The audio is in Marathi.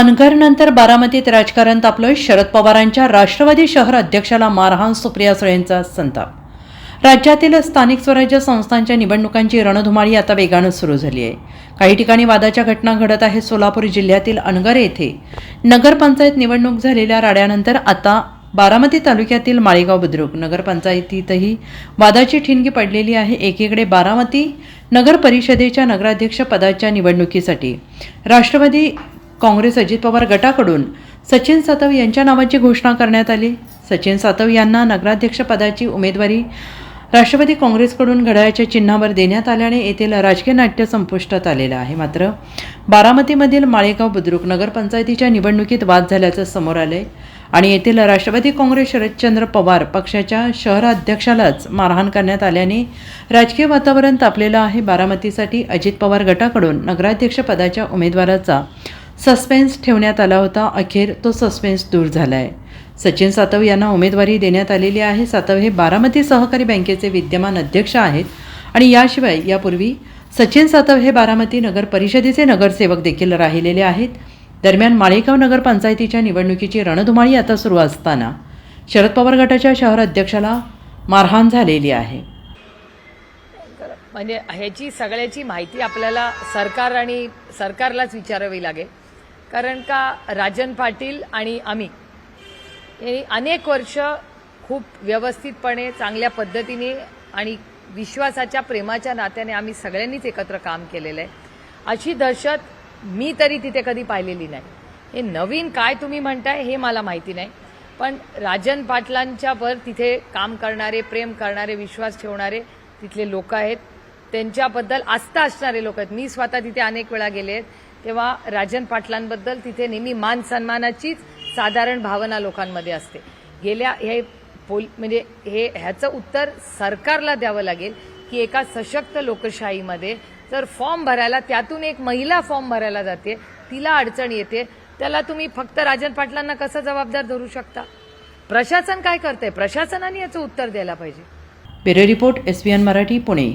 अनगरनंतर बारामतीत राजकारण तापलं शरद पवारांच्या राष्ट्रवादी शहर अध्यक्षाला मारहाण सुप्रिया सुळेंचा संताप. राज्यातील स्थानिक स्वराज्य संस्थांच्या निवडणुकांची रणधुमाळी आता वेगानं सुरू झाली आहे. काही ठिकाणी वादाच्या घटना घडत आहेत. सोलापूर जिल्ह्यातील अनगर येथे नगरपंचायत निवडणूक झालेल्या राड्यानंतर आता बारामती तालुक्यातील माळेगाव बुद्रुक नगरपंचायतीतही वादाची ठिणगी पडलेली आहे. एकीकडे बारामती नगर परिषदेच्या नगराध्यक्ष पदाच्या निवडणुकीसाठी राष्ट्रवादी काँग्रेस अजित पवार गटाकडून सचिन सातव यांच्या नावाची घोषणा करण्यात आली. सचिन सातव यांना नगराध्यक्षपदाची उमेदवारी राष्ट्रवादी काँग्रेसकडून घड्याळाच्या चिन्हावर देण्यात आल्याने येथील राजकीय नाट्य संपुष्टात आलेलं आहे. मात्र बारामतीमधील माळेगाव बुद्रुक नगरपंचायतीच्या निवडणुकीत वाद झाल्याचं समोर आलंय आणि येथील राष्ट्रवादी काँग्रेस शरदचंद्र पवार पक्षाच्या शहराध्यक्षालाच मारहाण करण्यात आल्याने राजकीय वातावरण तापलेलं आहे. बारामतीसाठी अजित पवार गटाकडून नगराध्यक्षपदाच्या उमेदवाराचा सस्पेन्स ठेवण्यात आला होता. अखेर तो सस्पेन्स दूर झाला आहे सचिन सातव यांना उमेदवारी देण्यात आलेली आहे. सातव हे बारामती सहकारी बँकेचे विद्यमान अध्यक्ष आहेत आणि याशिवाय यापूर्वी सचिन सातव हे बारामती नगर परिषदेचे नगरसेवक देखील राहिलेले आहेत. दरम्यान माळेगाव नगरपंचायतीच्या निवडणुकीची रणधुमाळी आता सुरू असताना शरद पवार गटाच्या शहर अध्यक्षाला मारहाण झालेली आहे. म्हणजे ह्याची सगळ्याची माहिती आपल्याला सरकार आणि सरकारलाच विचारावी लागेल. कारण का राजन पाटील आणि आम्ही हे अनेक वर्ष खूप व्यवस्थितपणे चांगल्या पद्धतीने आणि विश्वासाच्या प्रेमाच्या नात्याने आम्ही सगळ्यांनीच एकत्र काम केलेलं आहे. अशी दहशत मी तरी तिथे कधी पाहिलेली नाही. हे नवीन काय तुम्ही म्हणताय हे मला माहिती नाही. पण राजन पाटलांच्यावर तिथे काम करणारे प्रेम करणारे विश्वास ठेवणारे तिथले लोक आहेत. त्यांच्याबद्दल आस्था असणारे लोक आहेत. मी स्वतः तिथे अनेक वेळा गेले आहेत. तेव्हा राजन पाटलांबद्दल तिथे नेहमी मान सन्मानाचीच साधारण भावना लोकांमध्ये असते. गेल्या हे पोल म्हणजे हे ह्याचं उत्तर सरकारला द्यावं लागेल की एका सशक्त लोकशाहीमध्ये जर फॉर्म भरायला त्यातून एक महिला फॉर्म भरायला जाते तिला अडचण येते त्याला तुम्ही फक्त राजन पाटलांना कसं जबाबदार धरू शकता? प्रशासन काय करतंय? प्रशासनाने याचं उत्तर द्यायला पाहिजे. पेरे रिपोर्ट एस मराठी पुणे.